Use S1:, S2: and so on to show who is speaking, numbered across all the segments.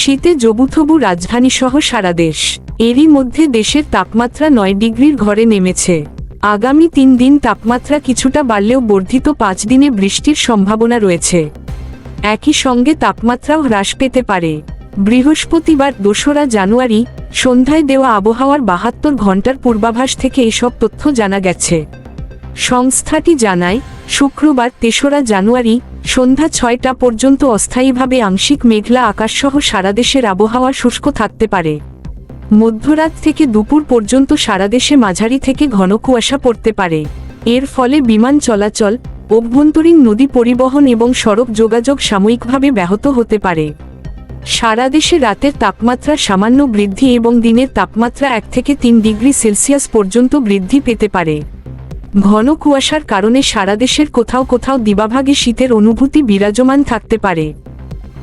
S1: শীতে জবুথবু রাজধানীসহ সারা দেশ। এরই মধ্যে দেশের তাপমাত্রা নয় ডিগ্রির ঘরে নেমেছে। আগামী তিন দিন তাপমাত্রা কিছুটা বাড়লেও বর্ধিত পাঁচ দিনে বৃষ্টির সম্ভাবনা রয়েছে। একই সঙ্গে তাপমাত্রাও হ্রাস পেতে পারে। বৃহস্পতিবার দোসরা জানুয়ারি, সন্ধ্যায় দেওয়া আবহাওয়ার বাহাত্তর ঘণ্টার পূর্বাভাস থেকে এসব তথ্য জানা গেছে। সংস্থাটি জানায় শুক্রবার তেসরা জানুয়ারি, সন্ধ্যা ছয়টা পর্যন্ত অস্থায়ীভাবে আংশিক মেঘলা আকাশসহ সারা দেশের আবহাওয়া শুষ্ক থাকতে পারে। মধ্যরাত থেকে দুপুর পর্যন্ত সারা দেশে মাঝারি থেকে ঘন কুয়াশা পড়তে পারে। এর ফলে বিমান চলাচল, অভ্যন্তরীণ নদী পরিবহন এবং সড়ক যোগাযোগ সাময়িকভাবে ব্যাহত হতে পারে। সারা দেশে রাতের তাপমাত্রা সামান্য বৃদ্ধি এবং দিনের তাপমাত্রা এক থেকে তিন ডিগ্রি সেলসিয়াস পর্যন্ত বৃদ্ধি পেতে পারে। ঘন কুয়াশার কারণে সারা দেশের কোথাও কোথাও দিবাভাগে শীতের অনুভূতি বিরাজমান থাকতে পারে।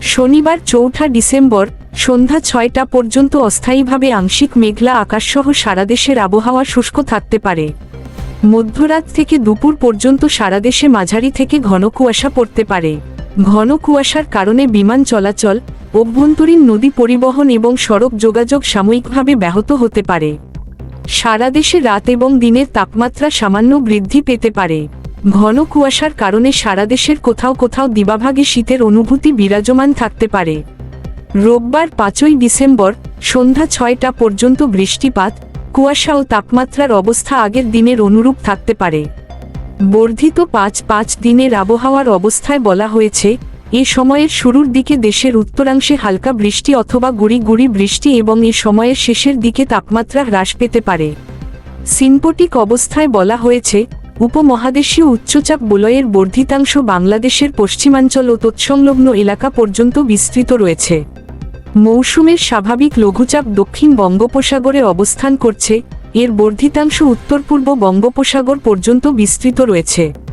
S1: শনিবার চৌঠা ডিসেম্বর, সন্ধ্যা ছয়টা পর্যন্ত অস্থায়ীভাবে আংশিক মেঘলা আকাশসহ সারা দেশের আবহাওয়া শুষ্ক থাকতে পারে। মধ্যরাত থেকে দুপুর পর্যন্ত সারা দেশে মাঝারি থেকে ঘন কুয়াশা পড়তে পারে। ঘন কুয়াশার কারণে বিমান চলাচল, অভ্যন্তরীণ নদী পরিবহন এবং সড়ক যোগাযোগ সাময়িকভাবে ব্যাহত হতে পারে। সারা দেশে রাত এবং দিনের তাপমাত্রা সামান্য বৃদ্ধি পেতে পারে। ঘন কুয়াশার কারণে সারা দেশের কোথাও কোথাও দিবাভাগে শীতের অনুভূতি বিরাজমান থাকতে পারে। রোববার পাঁচই ডিসেম্বর, সন্ধ্যা ছয়টা পর্যন্ত বৃষ্টিপাত, কুয়াশা ও তাপমাত্রার অবস্থা আগের দিনের অনুরূপ থাকতে পারে। বর্ধিত পাঁচ পাঁচ দিনের আবহাওয়ার অবস্থায় বলা হয়েছে এ সময়ের শুরুর দিকে দেশের উত্তরাংশে হালকা বৃষ্টি অথবা গুড়ি গুড়ি বৃষ্টি এবং এ সময়ের শেষের দিকে তাপমাত্রা হ্রাস পেতে পারে। সিনপটিক অবস্থায় বলা হয়েছে, উপমহাদেশীয় উচ্চচাপ বলয়ের বর্ধিতাংশ বাংলাদেশের পশ্চিমাঞ্চল ও তৎসংলগ্ন এলাকা পর্যন্ত বিস্তৃত রয়েছে। মৌসুমের স্বাভাবিক লঘুচাপ দক্ষিণ বঙ্গোপসাগরে অবস্থান করছে, এর বর্ধিতাংশ উত্তর পূর্ব বঙ্গোপসাগর পর্যন্ত বিস্তৃত রয়েছে।